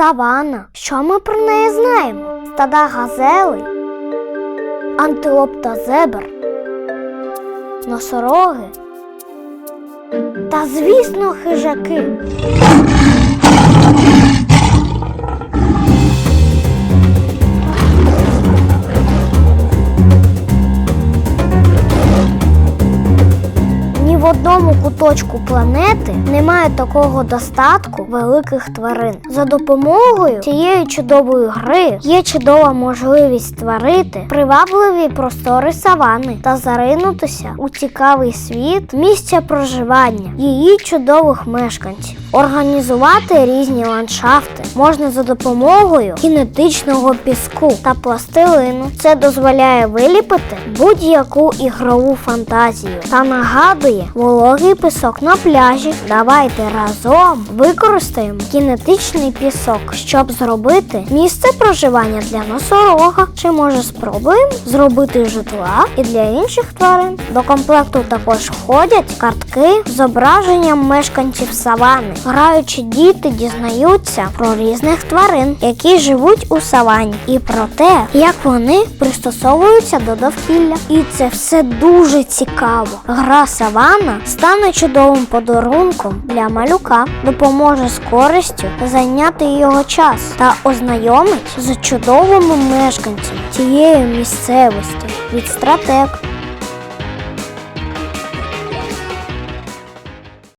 Савана. Що ми про неї знаємо? Стада газели, антилоп та зебр, носороги та, звісно, хижаки. В одному куточку планети немає такого достатку великих тварин. За допомогою цієї чудової гри є чудова можливість створити привабливі простори савани та заринутися у цікавий світ місця проживання її чудових мешканців. Організувати різні ландшафти можна за допомогою кінетичного піску та пластилину. Це дозволяє виліпити будь-яку ігрову фантазію та нагадує вологий пісок на пляжі. Давайте разом використаємо кінетичний пісок, щоб зробити місце проживання для носорога. Чи може спробуємо зробити житла і для інших тварин? До комплекту також входять картки з зображенням мешканців савани. Граючи діти дізнаються про різних тварин, які живуть у савані, і про те, як вони пристосовуються до довкілля. І це все дуже цікаво. Гра савана стане чудовим подарунком для малюка, допоможе з користю зайняти його час та ознайомить з чудовими мешканцями цієї місцевості від стратег